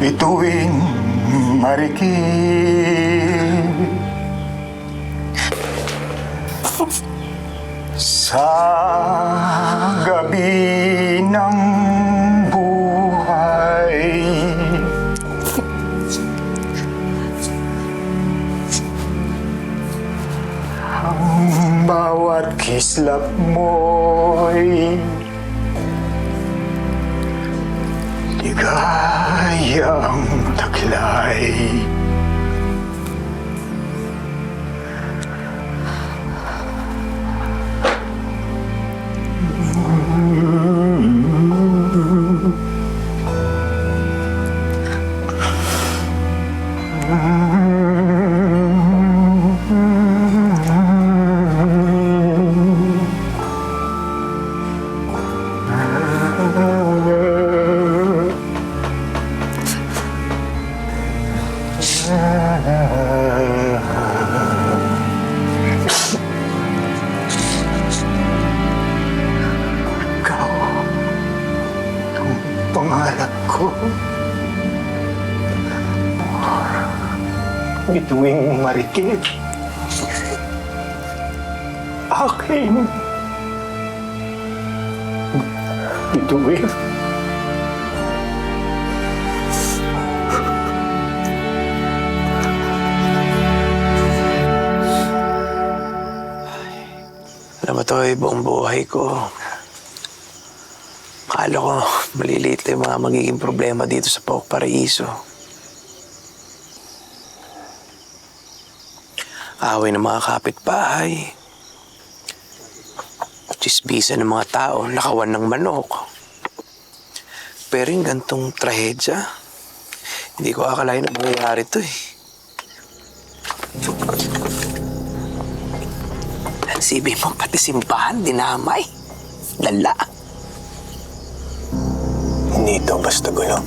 Bituin, marikit kislap mo'y Ligayang taglay ko. Bituing marikit. Akin. Bituing. Alam mo to, buong buhay ko. Akala ko, maliliit lang yung mga magiging problema dito sa Pauk Paraiso. Away ng mga kapitbahay. Chisbisa ng mga tao, nakawan ng manok. Pero yung gantong trahedya, hindi ko akalain na mangyayari to eh. Sibi mo, pati simbahan, dinamay. Lala. Hindi ito basta gulo.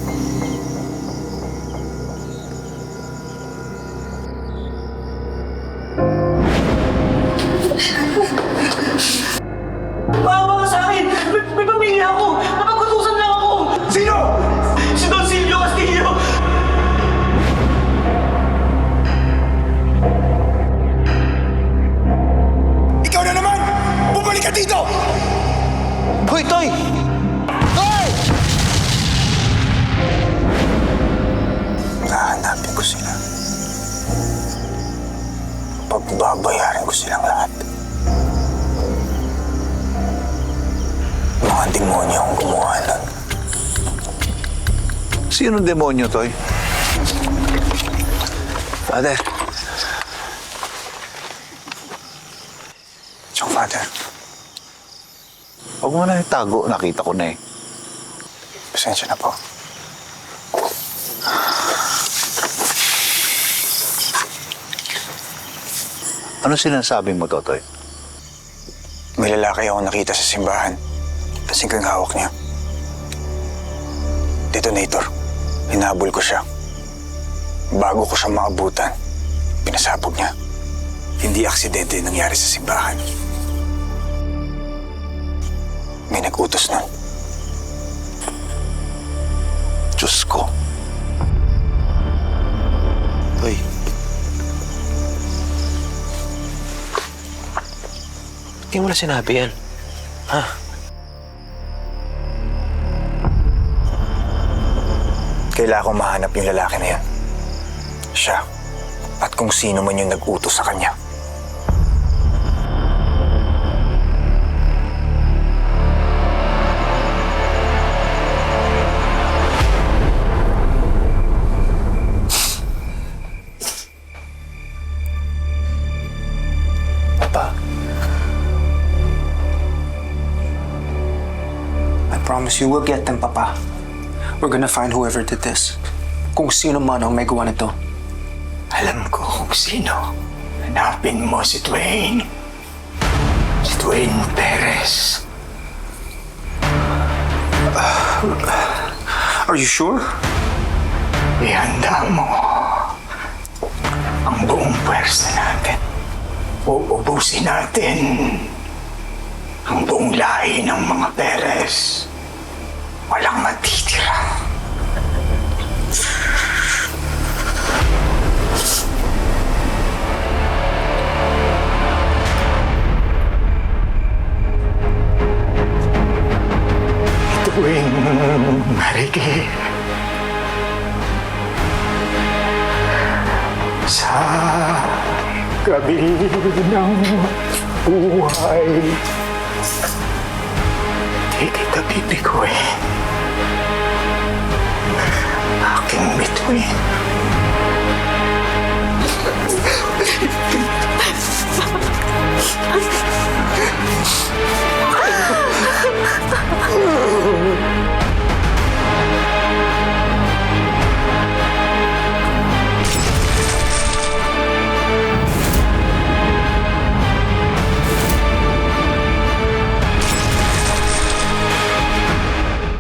Pagbabayarin ko silang lahat. Mga demonyo ang gumawa nun. Sino demonyo, Toy? Father, So, Father, Huwag mo na itago. Nakita ko na eh. pasensya na po. Ano sinasabi mo, Totoy? May lalaki ako nakita sa simbahan. Kasing kang hawak niya. Detonator. Hinabol ko siya. Bago ko siya maabutan, pinasabog niya. Hindi aksidente yung nangyari sa simbahan. May nag-utos nun. Diyos ko. Hindi mo na sinabi yan. Ha? Kailangan ko mahanap yung lalaki na yun. Siya. At kung sino man yung nag-utos sa kanya. Promise you, we'll get them, Papa. We're gonna find whoever did this. Kung sino man ang may gawa nito. Alam ko kung sino. Hanapin mo si Dwayne. Si Dwayne Perez. Are you sure? Ihanda mo ang buong pwersa natin. Uubusin natin ang buong lahi ng mga Perez. Walang matitira. Tuwing marigil sa gabi ng buhay. Di kita bibiguin. Between.